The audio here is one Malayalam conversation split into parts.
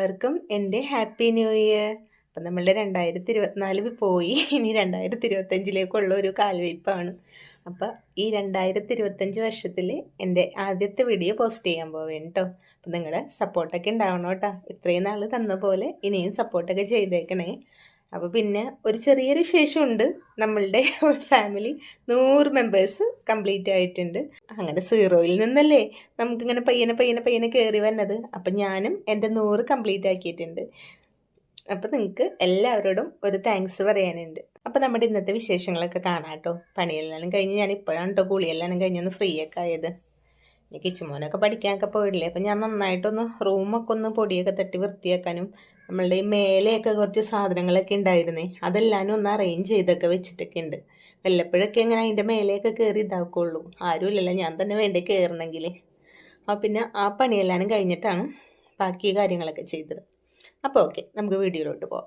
എല്ലാവർക്കും എന്റെ ഹാപ്പി ന്യൂ ഇയർ. അപ്പം നമ്മളുടെ രണ്ടായിരത്തി ഇരുപത്തിനാല് പോയി. ഇനി രണ്ടായിരത്തി ഇരുപത്തഞ്ചിലേക്കുള്ള ഒരു കാൽവയ്പ്പാണ്. അപ്പോൾ ഈ രണ്ടായിരത്തി ഇരുപത്തഞ്ച് വർഷത്തിൽ എന്റെ ആദ്യത്തെ വീഡിയോ പോസ്റ്റ് ചെയ്യാൻ പോവേണ് കേട്ടോ അപ്പം നിങ്ങളുടെ സപ്പോർട്ടൊക്കെ ഉണ്ടാവണം കേട്ടോ ഇത്രയും നാൾ തന്ന പോലെ ഇനിയും സപ്പോർട്ടൊക്കെ ചെയ്തേക്കണേ. അപ്പോൾ പിന്നെ ഒരു ചെറിയൊരു വിശേഷമുണ്ട്. നമ്മളുടെ ഫാമിലി നൂറ് മെമ്പേഴ്സ് കംപ്ലീറ്റ് ആയിട്ടുണ്ട്. അങ്ങനെ സീറോയിൽ നിന്നല്ലേ നമുക്കിങ്ങനെ പയ്യനെ പയ്യനെ പയ്യനെ കയറി വന്നത്. അപ്പം ഞാനും എന്റെ നൂറ് കംപ്ലീറ്റ് ആക്കിയിട്ടുണ്ട്. അപ്പം നിങ്ങൾക്ക് എല്ലാവരോടും ഒരു താങ്ക്സ് പറയാനുണ്ട്. അപ്പം നമ്മുടെ ഇന്നത്തെ വിശേഷങ്ങളൊക്കെ കാണാം കേട്ടോ. പണിയെല്ലാം കഴിഞ്ഞ് ഞാൻ ഇപ്പോഴാണ് കേട്ടോ കുളിയെല്ലാം കഴിഞ്ഞൊന്ന് ഫ്രീ ഒക്കെ ആയത്. ഇനി കിച്ചുമോനൊക്കെ പഠിക്കാനൊക്കെ പോയിട്ടില്ലേ? അപ്പം ഞാൻ നന്നായിട്ടൊന്ന് റൂമൊക്കെ ഒന്ന് പൊടിയൊക്കെ തട്ടി വൃത്തിയാക്കാനും നമ്മളുടെ ഈ മേലെയൊക്കെ കുറച്ച് സാധനങ്ങളൊക്കെ ഉണ്ടായിരുന്നേ അതെല്ലാം ഒന്ന് അറേഞ്ച് ചെയ്തൊക്കെ വെച്ചിട്ടൊക്കെ ഉണ്ട്. വല്ലപ്പോഴൊക്കെ ഇങ്ങനെ അതിന്റെ മേലെയൊക്കെ കയറി ഇതാക്കുള്ളൂ. ആരുമില്ലല്ലോ ഞാൻ തന്നെ വേണ്ടേ കയറണമെങ്കിൽ അപ്പോൾ പിന്നെ ആ പണിയെല്ലാം കഴിഞ്ഞിട്ടാണ് ബാക്കി കാര്യങ്ങളൊക്കെ ചെയ്തത്. അപ്പോൾ ഓക്കെ നമുക്ക് വീഡിയോയിലോട്ട് പോവാം.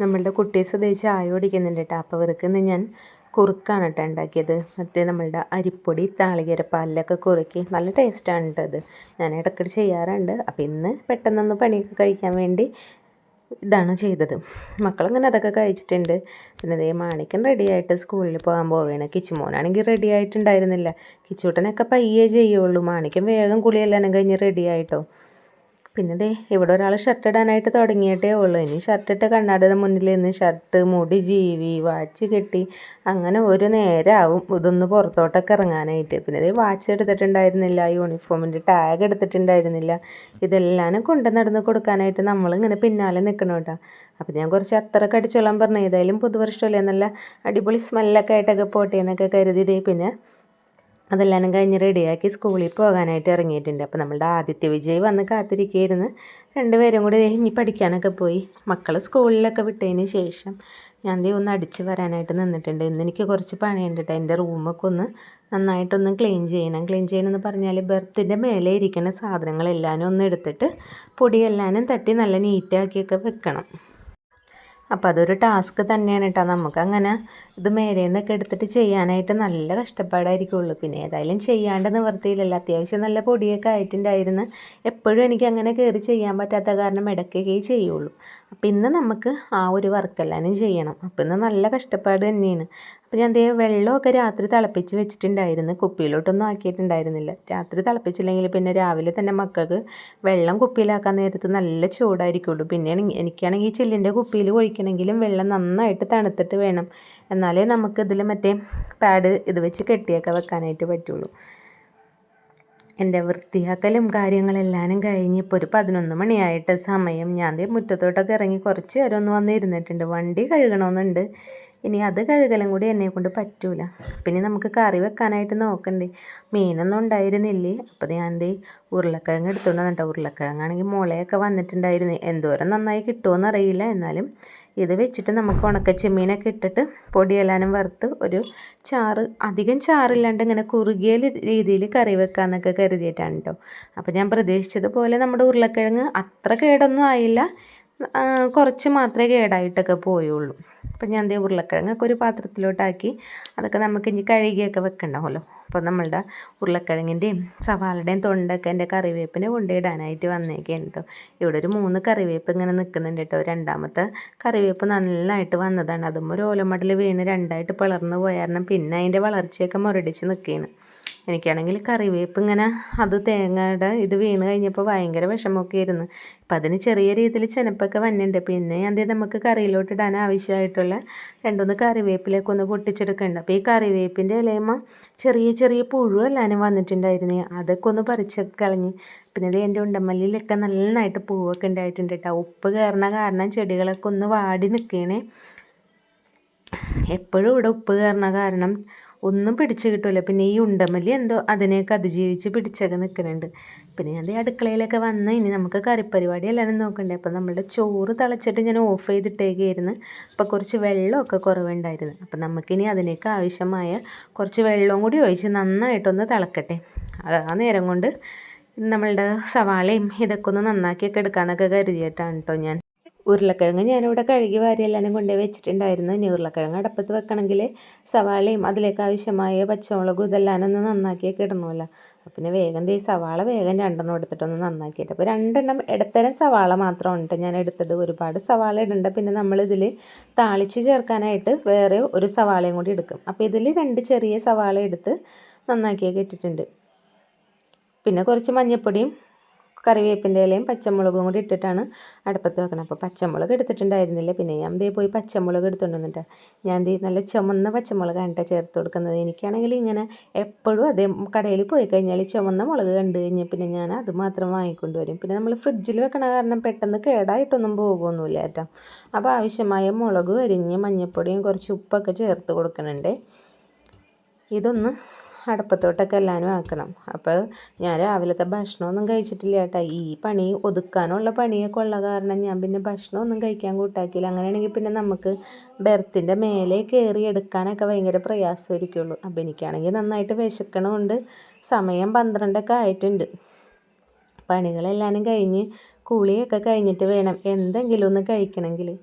നമ്മളുടെ കുട്ടീസ് ദേ ആയോടിക്കുന്നുണ്ട് കേട്ടോ. അപ്പോൾ അവർക്ക് ഞാൻ കുറുക്കാണ് കേട്ടോ ഉണ്ടാക്കിയത്. മറ്റേ നമ്മളുടെ അരിപ്പൊടി താളികര പാലിലൊക്കെ കുറുക്കി നല്ല ടേസ്റ്റാണ് കേട്ടോ അത് ഞാൻ ഇടയ്ക്കിടെ ചെയ്യാറുണ്ട്. അപ്പോൾ ഇന്ന് പെട്ടെന്നൊന്ന് പണിയൊക്കെ കഴിക്കാൻ വേണ്ടി ഇതാണ് ചെയ്തത്. മക്കളങ്ങനെ അതൊക്കെ കഴിച്ചിട്ടുണ്ട്. പിന്നെ ദേ മാണിക്കൻ റെഡി ആയിട്ട് സ്കൂളിൽ പോകാൻ പോവുകയാണ് കിച്ചുമോനാണെങ്കിൽ റെഡി ആയിട്ടുണ്ടായിരുന്നില്ല. കിച്ചൂട്ടനൊക്കെ പയ്യേ ചെയ്യുള്ളൂ. മാണിക്കൻ വേഗം കുളിയെല്ലാം കഴിഞ്ഞ് റെഡി ആയിട്ടോ. പിന്നെ ദേ ഇവിടെ ഒരാൾ ഷർട്ട് ഇടാനായിട്ട് തുടങ്ങിയിട്ടേ ഉള്ളൂ. ഇനി ഷർട്ട് ഇട്ട് കണ്ണാടിയുടെ മുന്നിൽ നിന്ന് ഷർട്ട് മുടി ജീവി വാച്ച് കെട്ടി അങ്ങനെ ഒരു നേരമാവും ഇതൊന്ന് പുറത്തോട്ടൊക്കെ ഇറങ്ങാനായിട്ട്. പിന്നെ ദേ വാച്ച് എടുത്തിട്ടുണ്ടായിരുന്നില്ല യൂണിഫോമിന്റെ ടാഗ് എടുത്തിട്ടുണ്ടായിരുന്നില്ല. ഇതെല്ലാം കൊണ്ട് നടന്ന് കൊടുക്കാനായിട്ട് നമ്മളിങ്ങനെ പിന്നാലെ നിൽക്കണം കേട്ടോ. അപ്പം ഞാൻ കുറച്ച് അത്രയൊക്കെ അടിച്ചോളാൻ പറഞ്ഞു ഏതായാലും പുതുവർഷമല്ലേ നല്ല അടിപൊളി സ്മെല്ലൊക്കെ ആയിട്ടൊക്കെ പോട്ടെ എന്നൊക്കെ കരുതി പിന്നെ അതെല്ലാം കഴിഞ്ഞ് റെഡിയാക്കി സ്കൂളിൽ പോകാനായിട്ട് ഇറങ്ങിയിട്ടുണ്ട്. അപ്പോൾ നമ്മളുടെ ആദിത്യ വിജയ് വന്ന് കാത്തിരിക്കുകയായിരുന്നു. രണ്ടുപേരും കൂടി ഇനി പഠിക്കാനൊക്കെ പോയി. മക്കൾ സ്കൂളിലൊക്കെ വിട്ടതിന് ശേഷം ഞാൻ ദേ ഒന്ന് അടിച്ച് വരാനായിട്ട് നിന്നിട്ടുണ്ട്. ഇന്ന് എനിക്ക് കുറച്ച് പണിയുണ്ട് കേട്ടോ. എന്റെ റൂമൊക്കെ ഒന്ന് നന്നായിട്ടൊന്ന് ക്ലീൻ ചെയ്യണം. ക്ലീൻ ചെയ്യണമെന്ന് പറഞ്ഞാൽ ബെർത്തിന്റെ മേലെ ഇരിക്കുന്ന സാധനങ്ങളെല്ലാനും ഒന്ന് എടുത്തിട്ട് പൊടിയെല്ലാനും തട്ടി നല്ല നീറ്റാക്കിയൊക്കെ വെക്കണം. അപ്പോൾ അതൊരു ടാസ്ക് തന്നെയാണ് കേട്ടോ നമുക്കങ്ങനെ ഇത് മേലേന്നൊക്കെ എടുത്തിട്ട് ചെയ്യാനായിട്ട് നല്ല കഷ്ടപ്പാടായിരിക്കുള്ളൂ. പിന്നെ ഏതായാലും ചെയ്യാണ്ട് നിവർത്തിയില്ലല്ലോ. അത്യാവശ്യം നല്ല പൊടിയൊക്കെ ആയിട്ടുണ്ടായിരുന്നു. എപ്പോഴും എനിക്ക് അങ്ങനെ കയറി ചെയ്യാൻ പറ്റാത്ത കാരണം ഇടയ്ക്കൊക്കെ ചെയ്യുള്ളൂ. അപ്പം ഇന്ന് നമുക്ക് ആ ഒരു വർക്കെല്ലാനും ചെയ്യണം. അപ്പം ഇന്ന് നല്ല കഷ്ടപ്പാട് തന്നെയാണ്. അപ്പോൾ ഞാൻ ദേ വെള്ളമൊക്കെ രാത്രി തിളപ്പിച്ച് വെച്ചിട്ടുണ്ടായിരുന്നു. കുപ്പിയിലോട്ടൊന്നും ആക്കിയിട്ടുണ്ടായിരുന്നില്ല. രാത്രി തിളപ്പിച്ചില്ലെങ്കിൽ പിന്നെ രാവിലെ തന്നെ മക്കൾക്ക് വെള്ളം കുപ്പിയിലാക്കാൻ നേരത്ത് നല്ല ചൂടായിരിക്കുള്ളൂ. പിന്നെ എനിക്കാണെങ്കിൽ ഈ ചില്ലിന്റെ കുപ്പിയിൽ ഒഴിക്കണമെങ്കിലും വെള്ളം നന്നായിട്ട് തണുത്തിട്ട് വേണം. എന്നാലേ നമുക്ക് ഇതിൽ മറ്റേ പാഡ് ഇത് വെച്ച് കെട്ടിയൊക്കെ വെക്കാനായിട്ട് പറ്റുള്ളൂ. എന്റെ വൃത്തിയാക്കലും കാര്യങ്ങളെല്ലാനും കഴിഞ്ഞ് ഇപ്പോൾ ഒരു പതിനൊന്ന് മണിയായിട്ട് സമയം. ഞാൻ മുറ്റത്തോട്ടൊക്കെ ഇറങ്ങി കുറച്ച് നേരം ഒന്ന് വന്നിരുന്നിട്ടുണ്ട്. വണ്ടി കഴുകണമെന്നുണ്ട്. ഇനി അത് കഴുകലും കൂടി എന്നെ കൊണ്ട് പറ്റൂല. പിന്നെ നമുക്ക് കറി വെക്കാനായിട്ട് നോക്കണ്ടേ. മീനൊന്നും ഉണ്ടായിരുന്നില്ലേ? അപ്പോൾ ഞാൻ ദേ ഉരുളക്കിഴങ്ങ് എടുത്തുകൊണ്ട് വന്നിട്ടോ. ഉരുളക്കിഴങ്ങാണെങ്കിൽ മുളയൊക്കെ വന്നിട്ടുണ്ടായിരുന്നു. എന്തോരം നന്നായി കിട്ടുമോ അറിയില്ല. എന്നാലും ഇത് വെച്ചിട്ട് നമുക്ക് ഉണക്ക ചെമ്മീനൊക്കെ ഇട്ടിട്ട് പൊടിയെല്ലാനും വറുത്ത് ഒരു ചാറ് അധികം ചാറില്ലാണ്ട് ഇങ്ങനെ കുറുകിയ രീതിയിൽ കറി വെക്കാമെന്നൊക്കെ കരുതിയിട്ടാണ് കേട്ടോ അപ്പോൾ ഞാൻ പ്രതീക്ഷിച്ചതുപോലെ നമ്മുടെ ഉരുളക്കിഴങ്ങ് അത്ര കേടൊന്നും ആയില്ല. കുറച്ച് മാത്രമേ കേടായിട്ടൊക്കെ പോയുള്ളൂ. അപ്പം ഞാൻ ദേ ഉരുളക്കിഴങ്ങൊക്കെ ഒരു പാത്രത്തിലോട്ടാക്കി അതൊക്കെ നമുക്ക് ഇനി കഴുകിയൊക്കെ വെക്കണ്ടാവുമല്ലോ. അപ്പോൾ നമ്മളുടെ ഉരുളക്കിഴങ്ങിന്റെയും സവാളയുടെയും തൊണ്ടൊക്കെ എന്റെ കറിവേപ്പിനെ കൊണ്ടിടാനായിട്ട് വന്നേക്കാണ് കേട്ടോ ഇവിടെ ഒരു മൂന്ന് കറിവേപ്പ് ഇങ്ങനെ നിൽക്കുന്നുണ്ട് കേട്ടോ രണ്ടാമത്തെ കറിവേപ്പ് നല്ലതായിട്ട് വന്നതാണ്. അതും ഒരു ഓലമടൽ വീണ് രണ്ടായിട്ട് പിളർന്ന് പോയാരണം പിന്നെ അതിന്റെ വളർച്ചയൊക്കെ മുരടിച്ച് നിൽക്കുകയാണ്. എനിക്കാണെങ്കിൽ കറിവേപ്പ് ഇങ്ങനെ അത് തേങ്ങയുടെ ഇത് വീണ് കഴിഞ്ഞപ്പോൾ ഭയങ്കര വിഷമമൊക്കെ ആയിരുന്നു. അപ്പം അതിന് ചെറിയ രീതിയിൽ ചെനപ്പൊക്കെ വന്നിട്ടുണ്ട്. പിന്നെ അത് നമുക്ക് കറിയിലോട്ട് ഇടാൻ ആവശ്യമായിട്ടുള്ള രണ്ടൊന്ന് കറിവേപ്പിലേക്ക് ഒന്ന് പൊട്ടിച്ചെടുക്കുന്നുണ്ട്. അപ്പോൾ ഈ കറിവേപ്പിന്റെ ഇലയുമ്പോൾ ചെറിയ ചെറിയ പുഴുവെല്ലാനും വന്നിട്ടുണ്ടായിരുന്നു. അതൊക്കെ ഒന്ന് പറിച്ച് കളഞ്ഞ് പിന്നെ ഇത് എന്റെ ഉണ്ടമല്ലിയിലൊക്കെ നന്നായിട്ട് പൂവൊക്കെ ഉണ്ടായിട്ടുണ്ട് കേട്ടോ. ഉപ്പ് കയറണ കാരണം ചെടികളൊക്കെ ഒന്ന് വാടി നിൽക്കണേ. എപ്പോഴും ഇവിടെ ഉപ്പ് കയറണ കാരണം ഒന്നും പിടിച്ച് കിട്ടില്ല പിന്നെ ഈ ഉണ്ടമല്ലി എന്തോ അതിനെയൊക്കെ അതിജീവിച്ച് പിടിച്ചൊക്കെ നിൽക്കുന്നുണ്ട്. പിന്നെ ഞാൻ അടുക്കളയിലൊക്കെ വന്ന് ഇനി നമുക്ക് കറിപ്പരിപാടി എല്ലാവരും നോക്കണ്ടേ? അപ്പോൾ നമ്മുടെ ചോറ് തിളച്ചിട്ട് ഞാൻ ഓഫ് ചെയ്തിട്ടേക്കായിരുന്നു. അപ്പോൾ കുറച്ച് വെള്ളമൊക്കെ കുറവുണ്ടായിരുന്നു. അപ്പോൾ നമുക്കിനി അതിനേക്ക് ആവശ്യമായ കുറച്ച് വെള്ളവും കൂടി ഒഴിച്ച് നന്നായിട്ടൊന്ന് തിളക്കട്ടെ. ആ നേരം കൊണ്ട് നമ്മളുടെ സവാളയും ഇതൊക്കെ ഒന്ന് നന്നാക്കിയൊക്കെ എടുക്കാമെന്നൊക്കെ കരുതിയിട്ടാണ് കേട്ടോ ഞാൻ. ഉരുളക്കിഴങ്ങ് ഞാനിവിടെ കഴുകി വാരിയെല്ലാം കൊണ്ടുപോയി വെച്ചിട്ടുണ്ടായിരുന്നു. ഇനി ഉരുളക്കിഴങ്ങ് അടുപ്പത്ത് വെക്കണമെങ്കിൽ സവാളയും അതിലേക്ക് ആവശ്യമായ പച്ചമുളകും ഇതെല്ലാം ഒന്ന് നന്നാക്കിയൊക്കെ ഇടണമല്ലോ അപ്പം പിന്നെ വേഗം ഈ സവാള വേഗം രണ്ടെണ്ണം എടുത്തിട്ടൊന്ന് നന്നാക്കിയിട്ട്. അപ്പോൾ രണ്ടെണ്ണം ഇടത്തരം സവാള മാത്രം ഉണ്ട് ഞാൻ എടുത്തത്. ഒരുപാട് സവാള ഇടണ്ട. പിന്നെ നമ്മളിതിൽ താളിച്ച് ചേർക്കാനായിട്ട് വേറെ ഒരു സവാളയും കൂടി എടുക്കും. അപ്പോൾ ഇതിൽ രണ്ട് ചെറിയ സവാള എടുത്ത് നന്നാക്കിയൊക്കെ ഇട്ടിട്ടുണ്ട്. പിന്നെ കുറച്ച് മഞ്ഞൾപ്പൊടിയും കറിവേപ്പിന്റെ ഇലയും പച്ചമുളകും കൂടി ഇട്ടിട്ടാണ് അടുപ്പത്ത് വെക്കണം അപ്പോൾ പച്ചമുളക് എടുത്തിട്ടുണ്ടായിരുന്നില്ല. പിന്നെ ഞാൻ ദേ പോയി പച്ചമുളക് എടുത്തുകൊണ്ട് വന്നിട്ടാണ് ഞാൻ ദേ നല്ല ചുമന്ന പച്ചമുളക് കണ്ടിട്ട് ചേർത്ത് കൊടുക്കുന്നത്. എനിക്കാണെങ്കിൽ ഇങ്ങനെ എപ്പോഴും അതേ കടയിൽ പോയി കഴിഞ്ഞാൽ ചുമന്ന മുളക് കണ്ടു കഴിഞ്ഞാൽ പിന്നെ ഞാൻ അത് മാത്രം വാങ്ങിക്കൊണ്ട് വരും. പിന്നെ നമ്മൾ ഫ്രിഡ്ജിൽ വെക്കണ കാരണം പെട്ടെന്ന് കേടായിട്ടൊന്നും പോകുമൊന്നുമില്ല കേട്ടോ. അപ്പോൾ ആവശ്യമായ മുളക് അരിഞ്ഞ് മഞ്ഞൾപ്പൊടിയും കുറച്ച് ഉപ്പൊക്കെ ചേർത്ത് കൊടുക്കുന്നുണ്ട്. ഇതൊന്ന് അടുപ്പത്തോട്ടൊക്കെ എല്ലാവരും ആക്കണം. അപ്പോൾ ഞാൻ രാവിലത്തെ ഭക്ഷണമൊന്നും കഴിച്ചിട്ടില്ല കേട്ടോ. ഈ പണി ഒതുക്കാനുള്ള പണിയൊക്കെ ഉള്ള കാരണം ഞാൻ പിന്നെ ഭക്ഷണമൊന്നും കഴിക്കാൻ കൂട്ടാക്കിയില്ല. അങ്ങനെയാണെങ്കിൽ പിന്നെ നമുക്ക് ബെർത്തിന്റെ മേലെ കയറി എടുക്കാനൊക്കെ ഭയങ്കര പ്രയാസമായിരിക്കുള്ളൂ. അപ്പോൾ എനിക്കാണെങ്കിൽ നന്നായിട്ട് വിശക്കണമുണ്ട്. സമയം പന്ത്രണ്ടൊക്കെ ആയിട്ടുണ്ട്. പണികളെല്ലാവരും കഴിഞ്ഞ് കുളിയൊക്കെ കഴിഞ്ഞിട്ട് വേണം എന്തെങ്കിലും ഒന്ന് കഴിക്കണമെങ്കിൽ.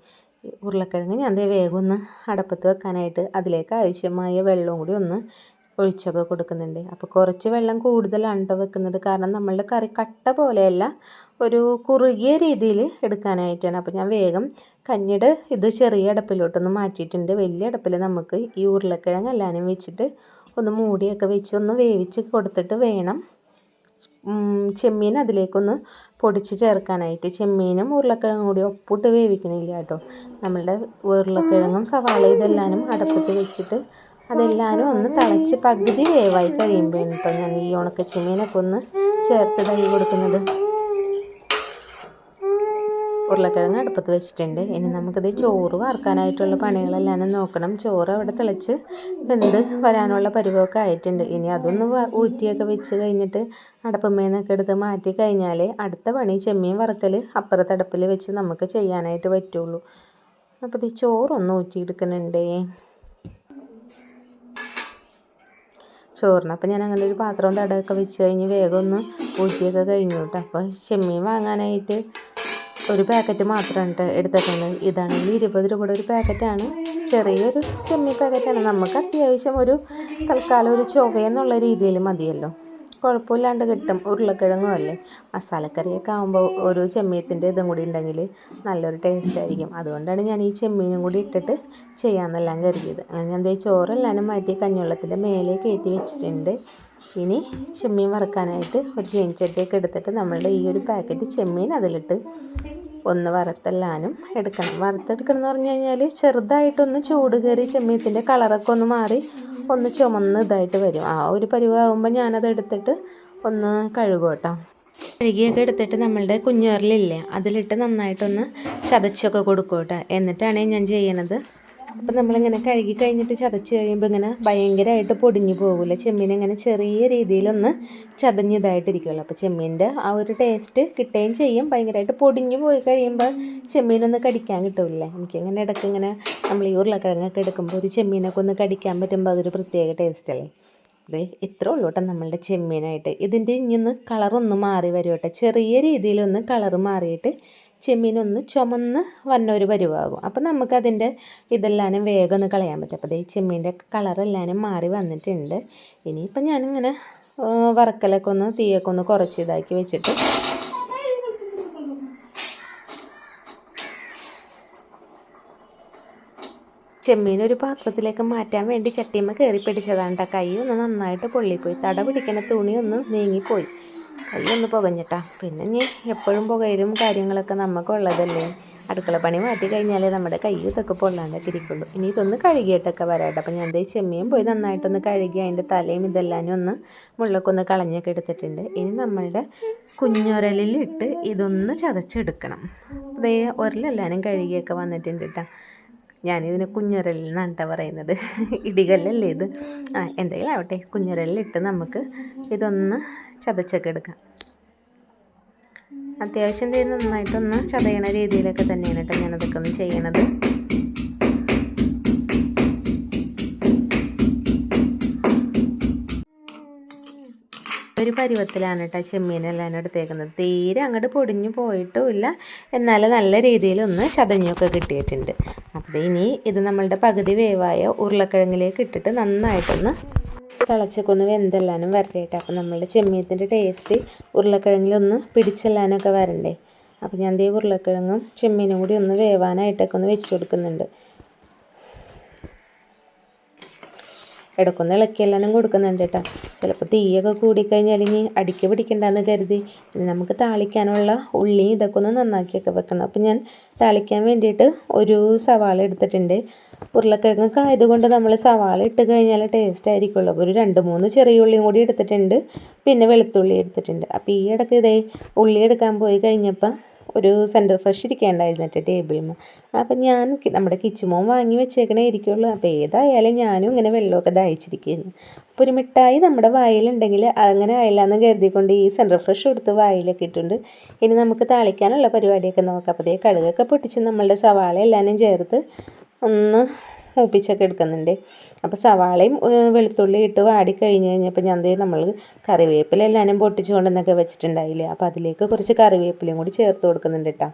ഉരുളക്കിഴങ്ങ് ഞാൻ വേഗം ഒന്ന് അടപ്പത്ത് വെക്കാനായിട്ട് അതിലേക്ക് ആവശ്യമായ വെള്ളവും കൂടി ഒന്ന് ഒഴിച്ചൊക്കെ കൊടുക്കുന്നുണ്ട്. അപ്പോൾ കുറച്ച് വെള്ളം കൂടുതലാണ് കേട്ടോ വെക്കുന്നത് കാരണം നമ്മളുടെ കറി കട്ട പോലെയല്ല ഒരു കുറുകിയ രീതിയിൽ എടുക്കാനായിട്ടാണ്. അപ്പോൾ ഞാൻ വേഗം കഞ്ഞിയുടെ ഇത് ചെറിയ അടപ്പിലോട്ടൊന്ന് മാറ്റിയിട്ടുണ്ട്. വലിയ അടപ്പിൽ നമുക്ക് ഈ ഉരുളക്കിഴങ്ങ് എല്ലാനും വെച്ചിട്ട് ഒന്ന് മൂടിയൊക്കെ വെച്ച് ഒന്ന് വേവിച്ച് കൊടുത്തിട്ട് വേണം. ചെമ്മീൻ അതിലേക്കൊന്ന് പൊടിച്ച് ചേർക്കാനായിട്ട്. ചെമ്മീനും ഉരുളക്കിഴങ്ങും കൂടി ഒപ്പിട്ട് വേവിക്കണില്ല കേട്ടോ. നമ്മളുടെ ഉരുളക്കിഴങ്ങും സവാള ഇതെല്ലാനും അടപ്പത്ത് വെച്ചിട്ട് അതെല്ലാവരും ഒന്ന് തിളച്ച് പകുതി വേവായി കഴിയുമ്പോഴാണ് കേട്ടോ ഞാൻ ഈ ഉണക്ക ചെമ്മീനൊക്കെ ഒന്ന് ചേർത്ത് തൈ കൊടുക്കുന്നത്. ഉരുളക്കിഴങ്ങ് അടുപ്പത്ത് വെച്ചിട്ടുണ്ട്. ഇനി നമുക്കിത് ചോറ് വാർക്കാനായിട്ടുള്ള പണികളെല്ലാം നോക്കണം. ചോറ് അവിടെ തിളച്ച് വെന്ത് വരാനുള്ള പരിവമൊക്കെ ആയിട്ടുണ്ട്. ഇനി അതൊന്ന് ഊറ്റിയൊക്കെ വെച്ച് കഴിഞ്ഞിട്ട് അടുപ്പമേന്നൊക്കെ എടുത്ത് മാറ്റി കഴിഞ്ഞാൽ അടുത്ത പണി ചെമ്മീൻ വറുക്കൽ അപ്പുറത്തെ അടുപ്പിൽ വെച്ച് നമുക്ക് ചെയ്യാനായിട്ട് പറ്റുള്ളൂ. അപ്പോൾ ഇത് ചോറൊന്ന് ഊറ്റിയെടുക്കുന്നുണ്ടേ. ചോറിന്. അപ്പോൾ ഞാൻ അങ്ങനെ ഒരു പാത്രം തടമൊക്കെ വെച്ച് കഴിഞ്ഞ് വേഗം ഒന്ന് ഊറ്റിയൊക്കെ കഴിഞ്ഞു കേട്ടോ അപ്പോൾ ചെമ്മീൻ വാങ്ങാനായിട്ട് ഒരു പാക്കറ്റ് മാത്രമാണ് കേട്ടോ എടുത്തിട്ടുള്ളത് ഇതാണെങ്കിൽ ഇരുപത് രൂപയുടെ ഒരു പാക്കറ്റാണ്. ചെറിയൊരു ചെമ്മീൻ പാക്കറ്റാണ്. നമുക്ക് അത്യാവശ്യം ഒരു തൽക്കാലം ഒരു ചൊവയെന്നുള്ള രീതിയിൽ മതിയല്ലോ. കുഴപ്പമില്ലാണ്ട് കിട്ടും. ഉരുളക്കിഴങ്ങും അല്ലേ? മസാലക്കറിയൊക്കെ ആകുമ്പോൾ ഒരു ചെമ്മീത്തിന്റെ ഇതും കൂടി ഉണ്ടെങ്കിൽ നല്ലൊരു ടേസ്റ്റ് ആയിരിക്കും. അതുകൊണ്ടാണ് ഞാൻ ഈ ചെമ്മീനും കൂടി ഇട്ടിട്ട് ചെയ്യാമെന്നെല്ലാം കരുതിയത്. അങ്ങനെ ഞാൻ ദേ ചോറെല്ലാനും മാറ്റി കഞ്ഞുവെള്ളത്തിന്റെ മേലെ കയറ്റി വെച്ചിട്ടുണ്ട്. ഇനി ചെമ്മീൻ വറുക്കാനായിട്ട് ഒരു ചീനിച്ചട്ടിയൊക്കെ എടുത്തിട്ട് നമ്മളുടെ ഈ ഒരു പാക്കറ്റ് ചെമ്മീൻ അതിലിട്ട് ഒന്ന് വറുത്തെല്ലാനും എടുക്കണം. വറുത്തെടുക്കണം എന്ന് പറഞ്ഞു കഴിഞ്ഞാൽ ചെറുതായിട്ടൊന്ന് ചൂട് കയറി ചെമ്മീത്തിന്റെ കളറൊക്കെ ഒന്ന് മാറി ഒന്ന് ചുമന്ന് ഇതായിട്ട് വരും. ആ ഒരു പരിവാകുമ്പോൾ ഞാനത് എടുത്തിട്ട് ഒന്ന് കഴുകും കേട്ടോ. കഴുകിയൊക്കെ എടുത്തിട്ട് നമ്മളുടെ കുഞ്ഞുവരലില്ലേ അതിലിട്ട് നന്നായിട്ടൊന്ന് ചതച്ചൊക്കെ കൊടുക്കും കേട്ടോ. എന്നിട്ടാണ് ഞാൻ ചെയ്യണത്. അപ്പം നമ്മളിങ്ങനെ കഴുകി കഴിഞ്ഞിട്ട് ചതച്ച് കഴിയുമ്പോൾ ഇങ്ങനെ ഭയങ്കരമായിട്ട് പൊടിഞ്ഞു പോകില്ല ചെമ്മീൻ ഇങ്ങനെ ചെറിയ രീതിയിലൊന്ന് ചതഞ്ഞതായിട്ടിരിക്കുമല്ലോ അപ്പോൾ ചെമ്മീന്റെ ആ ഒരു ടേസ്റ്റ് കിട്ടുകയും ചെയ്യും. ഭയങ്കരമായിട്ട് പൊടിഞ്ഞു പോയി കഴിയുമ്പോൾ ചെമ്മീനൊന്ന് കടിക്കാൻ കിട്ടില്ല എനിക്കിങ്ങനെ ഇടയ്ക്ക് ഇങ്ങനെ നമ്മൾ ഈ ഉരുളക്കിഴങ്ങൊക്കെ എടുക്കുമ്പോൾ ഒരു ചെമ്മീനൊക്കെ ഒന്ന് കടിക്കാൻ പറ്റുമ്പോൾ അതൊരു പ്രത്യേക ടേസ്റ്റല്ലേ അതെ ഇത്ര ഉള്ളൂ കേട്ടോ നമ്മളുടെ ചെമ്മീനായിട്ട്. ഇതിന്റെ ഇനിയൊന്ന് കളറൊന്ന് മാറി വരും ചെറിയ രീതിയിലൊന്ന് കളറ് മാറിയിട്ട് ചെമ്മീനൊന്ന് ചുമന്ന് വന്ന ഒരു പരുവാകും. അപ്പം നമുക്കതിന്റെ ഇതെല്ലാനും വേഗം ഒന്ന് കളയാൻ പറ്റും. അപ്പോൾ ഈ ചെമ്മീന്റെ കളറെല്ലാനും മാറി വന്നിട്ടുണ്ട്. ഇനിയിപ്പം ഞാനിങ്ങനെ വറക്കലൊക്കെ ഒന്ന് തീയൊക്കെ ഒന്ന് കുറച്ച് ഇതാക്കി വെച്ചിട്ട് ചെമ്മീൻ ഒരു പാത്രത്തിലേക്ക് മാറ്റാൻ വേണ്ടി ചട്ടിയമ്മ കയറി പിടിച്ചതാണ് കൈ ഒന്ന് നന്നായിട്ട് പൊള്ളിപ്പോയി. തട പിടിക്കുന്ന തുണി ഒന്ന് നീങ്ങിപ്പോയി. കൈയൊന്ന് പുകഞ്ഞിട്ടാ. പിന്നെ ഇനി എപ്പോഴും പുകയിലും കാര്യങ്ങളൊക്കെ നമുക്കുള്ളതല്ലേ അടുക്കള പണി മാറ്റി കഴിഞ്ഞാലേ നമ്മുടെ കൈ ഇതൊക്കെ പൊള്ളാണ്ടൊക്കെ ഇരിക്കുള്ളൂ ഇനി ഇതൊന്ന് കഴുകിയിട്ടൊക്കെ വരാട്ടെ. അപ്പം ഞാൻ ദേ ചെമ്മിയും പോയി നന്നായിട്ടൊന്ന് കഴുകി അതിന്റെ തലയും ഇതെല്ലാം ഒന്ന് മുള്ളൊക്കെ ഒന്ന് കളഞ്ഞൊക്കെ എടുത്തിട്ടുണ്ട്. ഇനി നമ്മളുടെ കുഞ്ഞുരലിലിട്ട് ഇതൊന്ന് ചതച്ചെടുക്കണം. അതേ ഉരലെല്ലാനും കഴുകിയൊക്കെ വന്നിട്ടുണ്ട് കേട്ടോ ഞാനിതിന് കുഞ്ഞുരലിൽ നിന്നാണ് കേട്ടോ പറയുന്നത്. ഇടികല്ലല്ലേ ഇത്? ആ എന്തെങ്കിലും ആവട്ടെ. കുഞ്ഞുരലിലിട്ട് നമുക്ക് ഇതൊന്ന് ചതച്ചൊക്കെ എടുക്കാം. അത്യാവശ്യം ചെയ്ത് നന്നായിട്ടൊന്ന് ചതയണ രീതിയിലൊക്കെ തന്നെയാണ് കേട്ടോ ഞാനതൊക്കെ ഒന്ന് ചെയ്യണത്. ഒരു പരുവത്തിലാണ് കേട്ടോ ചെമ്മീനെല്ലാം എടുത്തേക്കുന്നത്. തീരെ അങ്ങോട്ട് പൊടിഞ്ഞു പോയിട്ടുമില്ല. എന്നാൽ നല്ല രീതിയിലൊന്ന് ചതഞ്ഞൊക്കെ കിട്ടിയിട്ടുണ്ട്. അപ്പോൾ ഇനി ഇത് നമ്മളുടെ പകുതി വേവായ ഉരുളക്കിഴങ്ങിലേക്ക് ഇട്ടിട്ട് നന്നായിട്ടൊന്ന് തിളച്ചൊക്കെ ഒന്ന് വെന്തെല്ലാനും വരട്ടെ അപ്പം നമ്മളുടെ ചെമ്മീത്തിന്റെ ടേസ്റ്റ് ഉരുളക്കിഴങ്ങിലൊന്ന് പിടിച്ചെല്ലാനൊക്കെ വരണ്ടേ. അപ്പം ഞാൻ ദേ ഉരുളക്കിഴങ്ങും ചെമ്മീനും കൂടി ഒന്ന് വേവാനായിട്ടൊക്കെ ഒന്ന് വെച്ച് കൊടുക്കുന്നുണ്ട്. ഇടയ്ക്കൊന്ന് ഇളക്കിയെല്ലാനും കൊടുക്കുന്നുണ്ട് കേട്ടോ. ചിലപ്പോൾ തീയൊക്കെ കൂടിക്കഴിഞ്ഞാൽ ഇനി അടിക്ക് പിടിക്കണ്ടെന്ന് കരുതി ഇനി നമുക്ക് താളിക്കാനുള്ള ഉള്ളി ഇതൊക്കെ ഒന്ന് നന്നാക്കിയൊക്കെ വെക്കണം. അപ്പം ഞാൻ താളിക്കാൻ വേണ്ടിയിട്ട് ഒരു സവാള എടുത്തിട്ടുണ്ട്. ഉരുളക്കിഴങ്ങൊക്കെ ആയതുകൊണ്ട് നമ്മൾ സവാള ഇട്ട് കഴിഞ്ഞാൽ ടേസ്റ്റ് ആയിരിക്കുള്ളൂ. അപ്പോൾ ഒരു രണ്ട് മൂന്ന് ചെറിയ ഉള്ളിയും കൂടി എടുത്തിട്ടുണ്ട്. പിന്നെ വെളുത്തുള്ളി എടുത്തിട്ടുണ്ട്. അപ്പോൾ ഈ ഇടയ്ക്ക് ഇതേ ഉള്ളി എടുക്കാൻ പോയി കഴിഞ്ഞപ്പോൾ ഒരു സെന്റർ ഫ്രഷ് ഇരിക്കേണ്ടായിരുന്നു എന്റെ ടേബിളിൽ അപ്പം ഞാൻ നമ്മുടെ കിച്ചുമോൻ വാങ്ങി വെച്ചേക്കണേ ഇരിക്കുള്ളൂ. അപ്പോൾ ഏതായാലും ഞാനും ഇങ്ങനെ വെള്ളമൊക്കെ ദാഹിച്ചിരിക്കുന്നു. അപ്പോൾ ഒരു മിഠായി നമ്മുടെ വായിലുണ്ടെങ്കിൽ അങ്ങനെ ആയില്ലാന്ന് കരുതിക്കൊണ്ട് ഈ സെന്റർ ഫ്രഷ് എടുത്ത് വായിലൊക്കെ ഇട്ടുണ്ട് ഇനി നമുക്ക് താളിക്കാനുള്ള പരിപാടിയൊക്കെ നോക്കാം. അപ്പോൾ കടുകൊക്കെ പൊട്ടിച്ച് നമ്മളുടെ സവാള എല്ലാവരും ചേർത്ത് ഒന്ന് മൂപ്പിച്ചൊക്കെ എടുക്കുന്നുണ്ട്. അപ്പോൾ സവാളയും വെളുത്തുള്ളി ഇട്ട് വാടി കഴിഞ്ഞ് കഴിഞ്ഞപ്പോൾ ഞാൻ ദേ നമ്മൾ കറിവേപ്പില എല്ലാനും പൊട്ടിച്ചുകൊണ്ടെന്നൊക്കെ വെച്ചിട്ടുണ്ടായില്ലേ? അപ്പോൾ അതിലേക്ക് കുറച്ച് കറിവേപ്പിലയും കൂടി ചേർത്ത് കൊടുക്കുന്നുണ്ട് കേട്ടോ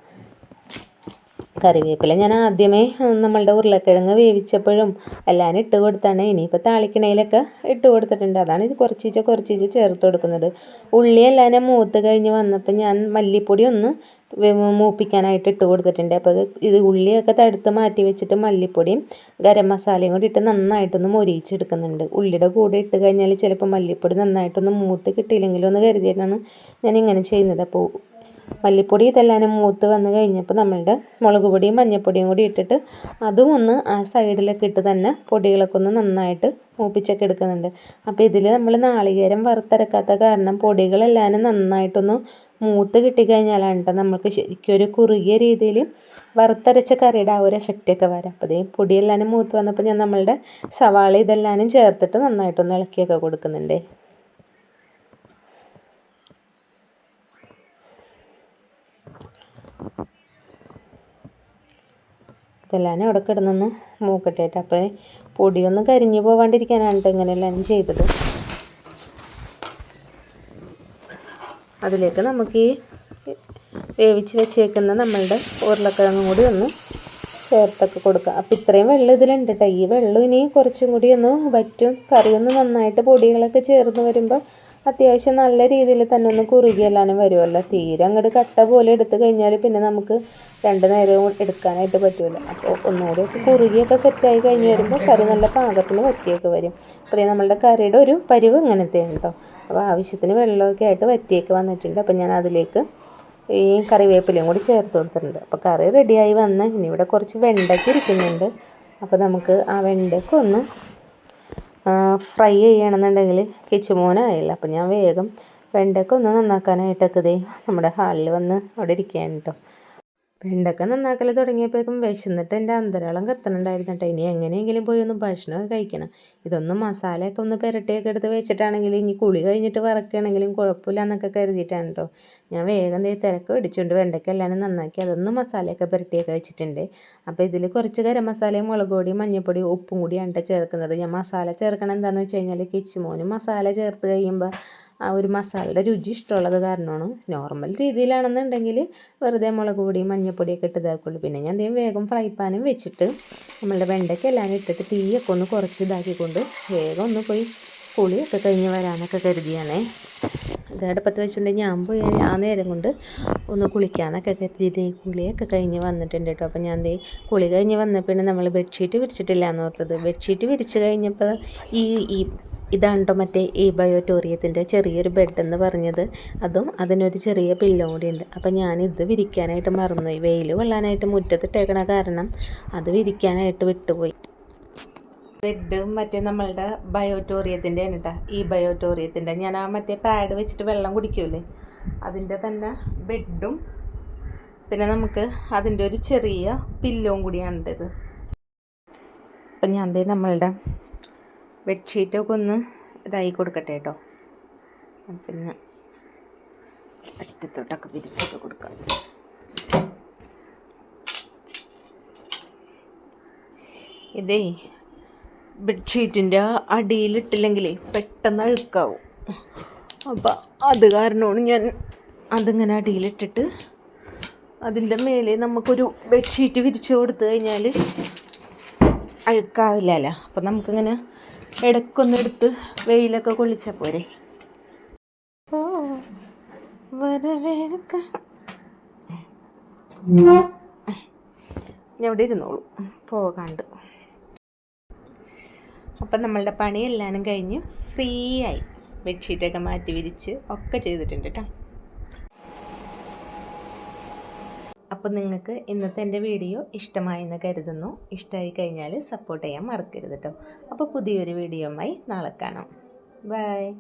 കറിവേപ്പില. ഞാൻ ആദ്യമേ നമ്മളുടെ ഉരുളക്കിഴങ്ങ് വേവിച്ചപ്പോഴും എല്ലാം ഇട്ട് കൊടുത്താണ്. ഇനിയിപ്പോൾ താളിക്കണയിലൊക്കെ ഇട്ട് കൊടുത്തിട്ടുണ്ട്. അതാണ് ഇത് കുറച്ചീച്ച കുറച്ചീച്ച ചേർത്ത് കൊടുക്കുന്നത്. ഉള്ളി എല്ലാം മൂത്ത് കഴിഞ്ഞ് വന്നപ്പോൾ ഞാൻ മല്ലിപ്പൊടി ഒന്ന് മൂപ്പിക്കാനായിട്ട് ഇട്ട് കൊടുത്തിട്ടുണ്ട്. അപ്പോൾ ഇത് ഉള്ളിയൊക്കെ തടുത്ത് മാറ്റി വെച്ചിട്ട് മല്ലിപ്പൊടിയും ഗരം മസാലയും കൂടി ഇട്ട് നന്നായിട്ടൊന്ന് മൊരിയിച്ചെടുക്കുന്നുണ്ട്. ഉള്ളിയുടെ കൂടെ ഇട്ട് കഴിഞ്ഞാൽ ചിലപ്പോൾ മല്ലിപ്പൊടി നന്നായിട്ടൊന്ന് മൂത്ത് കിട്ടിയില്ലെങ്കിലോ എന്ന് കരുതിയിട്ടാണ് ഞാൻ ഇങ്ങനെ ചെയ്യുന്നത്. അപ്പോൾ മല്ലിപ്പൊടി ഇതെല്ലാം മൂത്ത് വന്ന് കഴിഞ്ഞപ്പോൾ നമ്മളുടെ മുളക് പൊടിയും മഞ്ഞൾപ്പൊടിയും കൂടി ഇട്ടിട്ട് അതും ഒന്ന് ആ സൈഡിലൊക്കെ ഇട്ട് തന്നെ പൊടികളൊക്കെ ഒന്ന് നന്നായിട്ട് മൂപ്പിച്ചൊക്കെ എടുക്കുന്നുണ്ട്. അപ്പോൾ ഇതിൽ നമ്മൾ നാളികേരം വറുത്തരക്കാത്ത കാരണം പൊടികളെല്ലാം നന്നായിട്ടൊന്ന് മൂത്ത് കിട്ടിക്കഴിഞ്ഞാലാണ് കേട്ടോ നമുക്ക് ശരിക്കും ഒരു കുറുകിയ രീതിയിൽ വറുത്തരച്ച കറിയുടെ ആ ഒരു എഫക്റ്റൊക്കെ വരാം. അപ്പോൾ ഇതേ പൊടിയെല്ലാം മൂത്ത് വന്നപ്പോൾ ഞാൻ നമ്മളുടെ സവാള ഇതെല്ലാനും ചേർത്തിട്ട് നന്നായിട്ടൊന്ന് ഇളക്കിയൊക്കെ കൊടുക്കുന്നുണ്ടേ. ഇതെല്ലാം അവിടെ കിടന്നൊന്ന് മൂക്കട്ടെ അപ്പം പൊടിയൊന്നും കരിഞ്ഞു പോവാണ്ടിരിക്കാനാണ് കേട്ടോ ഇങ്ങനെയെല്ലാം ചെയ്തത്. അതിലേക്ക് നമുക്ക് ഈ വേവിച്ച് വെച്ചേക്കുന്ന നമ്മളുടെ ഉരുളക്കിഴങ്ങും കൂടി ഒന്ന് ചേർത്തൊക്കെ കൊടുക്കുക അപ്പം ഇത്രയും വെള്ളം ഇതിലുണ്ട് കേട്ടോ ഈ വെള്ളം ഇനി കുറച്ചും കൂടി ഒന്ന് വറ്റും കറിയൊന്ന് നന്നായിട്ട് പൊടികളൊക്കെ ചേർന്ന് വരുമ്പോൾ അത്യാവശ്യം നല്ല രീതിയിൽ തന്നെ ഒന്ന് കുറുകിയെല്ലാനും വരുമല്ലോ തീരെ അങ്ങോട്ട് കട്ട പോലെ എടുത്തു കഴിഞ്ഞാൽ പിന്നെ നമുക്ക് രണ്ട് നേരവും എടുക്കാനായിട്ട് പറ്റുമല്ലോ അപ്പോൾ ഒന്നുകൂടി ഒക്കെ കുറുകിയൊക്കെ സെറ്റായി കഴിഞ്ഞ് വരുമ്പോൾ കറി നല്ല പാകത്തിന് വറ്റിയൊക്കെ വരും. അത്രയും നമ്മളുടെ കറിയുടെ ഒരു പരിവ് ഇങ്ങനത്തെയാണ് കേട്ടോ അപ്പോൾ ആവശ്യത്തിന് വെള്ളമൊക്കെ ആയിട്ട് വറ്റിയൊക്കെ വന്നിട്ടുണ്ട്. അപ്പോൾ ഞാൻ അതിലേക്ക് ഈ കറിവേപ്പിലയും കൂടി ചേർത്ത് കൊടുത്തിട്ടുണ്ട്. അപ്പോൾ കറി റെഡിയായി വന്ന് ഇനി ഇവിടെ കുറച്ച് വെണ്ടയ്ക്ക് ഇരിക്കുന്നുണ്ട്. അപ്പോൾ നമുക്ക് ആ വെണ്ടയ്ക്ക് ഒന്ന് ഫ്രൈ ചെയ്യണമെന്നുണ്ടെങ്കിൽ കിച്ചുമോനായില്ല. അപ്പം ഞാൻ വേഗം വെണ്ടയ്ക്ക ഒന്ന് നന്നാക്കാനായിട്ടൊക്കെ ദേ നമ്മുടെ ഹാളിൽ വന്ന് അവിടെ ഇരിക്കുകയാണ് കേട്ടോ വെണ്ടക്ക നന്നാക്കൽ തുടങ്ങിയപ്പോഴേക്കും വിശന്നിട്ട് എന്റെ അന്തരാളം കത്തണുണ്ടായിരുന്നു കേട്ടോ ഇനി എങ്ങനെയെങ്കിലും പോയി ഒന്ന് ഭക്ഷണമൊക്കെ കഴിക്കണം. ഇതൊന്നും മസാലയൊക്കെ ഒന്ന് പുരട്ടിയൊക്കെ എടുത്ത് വെച്ചിട്ടാണെങ്കിൽ ഇനി കുളി കഴിഞ്ഞിട്ട് വറക്കുകയാണെങ്കിലും കുഴപ്പമില്ല എന്നൊക്കെ കരുതിയിട്ടാണ് കേട്ടോ ഞാൻ വേഗം ദേ തിരക്ക് പിടിച്ചുകൊണ്ട് വെണ്ടയ്ക്ക എല്ലാം നന്നാക്കി അതൊന്ന് മസാലയൊക്കെ പുരട്ടിയൊക്കെ വെച്ചിട്ടുണ്ട്. അപ്പോൾ ഇതിൽ കുറച്ച് ഗരം മസാലയും മുളക് പൊടിയും മഞ്ഞൾപ്പൊടിയും ഉപ്പും കൂടിയാണ് ചേർക്കുന്നത്. ഞാൻ മസാല ചേർക്കണം എന്താണെന്ന് വെച്ച് കഴിഞ്ഞാൽ കിച്ചിമോനും മസാല ചേർത്ത് കഴിയുമ്പോൾ ആ ഒരു മസാലയുടെ രുചി ഇഷ്ടമുള്ളത് കാരണമാണ്. നോർമൽ രീതിയിലാണെന്നുണ്ടെങ്കിൽ വെറുതെ മുളക് പൊടിയും മഞ്ഞൾപ്പൊടിയൊക്കെ ഇട്ട് ഇതാക്കുള്ളൂ. പിന്നെ ഞാൻ എന്തെങ്കിലും വേഗം ഫ്രൈ പാനും വെച്ചിട്ട് നമ്മളുടെ വെണ്ടയ്ക്ക് എല്ലാം ഇട്ടിട്ട് തീയൊക്കെ ഒന്ന് കുറച്ച് ഇതാക്കിക്കൊണ്ട് വേഗം ഒന്ന് പോയി കുളിയൊക്കെ കഴിഞ്ഞ് വരാനൊക്കെ കരുതിയാണേ. ഇത് അടുപ്പത്ത് വെച്ചിട്ടുണ്ടെങ്കിൽ ഞാൻ പോയി ആ നേരം കൊണ്ട് ഒന്ന് കുളിക്കാനൊക്കെ കരുതിയത് കുളിയൊക്കെ കഴിഞ്ഞ് വന്നിട്ടുണ്ട് കേട്ടോ. അപ്പോൾ ഞാൻ ദേ കുളി കഴിഞ്ഞ് വന്നപ്പോൾ നമ്മൾ ബെഡ്ഷീറ്റ് വിരിച്ചിട്ടില്ല എന്ന് ഓർത്തത്. ബെഡ്ഷീറ്റ് വിരിച്ച് കഴിഞ്ഞപ്പോൾ ഈ ഈ ഇതാണ് കേട്ടോ മറ്റേ ഈ ബയോറ്റോറിയത്തിന്റെ ചെറിയൊരു ബെഡ് എന്ന് പറഞ്ഞത്. അതും അതിനൊരു ചെറിയ പില്ലോ കൂടി ഉണ്ട് അപ്പോൾ ഞാനിത് വിരിക്കാനായിട്ട് മറന്നുപോയി. വെയിൽ കൊള്ളാനായിട്ട് മുറ്റത്തിട്ടേക്കണ കാരണം അത് വിരിക്കാനായിട്ട് വിട്ടുപോയി. ബെഡ് മറ്റേ നമ്മളുടെ ബയോറ്റോറിയത്തിന്റെ ആണ് കേട്ടോ ഈ ബയോറ്റോറിയത്തിന്റെ. ഞാൻ ആ മറ്റേ പാഡ് വെച്ചിട്ട് വെള്ളം കുടിക്കൂലേ? അതിന്റെ തന്നെ ബെഡും പിന്നെ നമുക്ക് അതിന്റെ ഒരു ചെറിയ പില്ലോവും കൂടിയാണ് ഇത്. അപ്പം ഞാൻ നമ്മളുടെ ബെഡ്ഷീറ്റൊക്കെ ഒന്ന് ഇതായി കൊടുക്കട്ടെ കേട്ടോ. പിന്നെ അറ്റത്തോട്ടൊക്കെ വിരിച്ചൊക്കെ കൊടുക്കാം. ഇതേ ബെഡ്ഷീറ്റിന്റെ അടിയിലിട്ടില്ലെങ്കിലേ പെട്ടെന്ന് അഴുക്കാവും. അപ്പം അത് കാരണമാണ് ഞാൻ അതിങ്ങനെ അടിയിലിട്ടിട്ട് അതിന്റെ മേലെ നമുക്കൊരു ബെഡ്ഷീറ്റ് വിരിച്ചു കൊടുത്തു കഴിഞ്ഞാൽ അഴുക്കാവില്ലല്ലോ. അപ്പം നമുക്കിങ്ങനെ ഇടയ്ക്കൊന്ന് എടുത്ത് വെയിലൊക്കെ കൊള്ളിച്ച പോരെ. ഓ വരവേൽക്ക. ഞാൻ ഇവിടെ ഇരുന്നോളൂ. പോകാണ്ട്. അപ്പം നമ്മളുടെ പണിയെല്ലാനും കഴിഞ്ഞ് ഫ്രീ ആയി. ബെഡ്ഷീറ്റൊക്കെ മാറ്റി വിരിച്ച് ഒക്കെ ചെയ്തിട്ടുണ്ട് കേട്ടോ. അപ്പോൾ നിങ്ങൾക്ക് ഇന്നത്തെ എന്റെ വീഡിയോ ഇഷ്ടമായെന്ന് കരുതുന്നു. ഇഷ്ടമായി കഴിഞ്ഞാൽ സപ്പോർട്ട് ചെയ്യാൻ മറക്കരുത് കേട്ടോ അപ്പോൾ പുതിയൊരു വീഡിയോ ആയി നാളെ കാണാം. ബൈ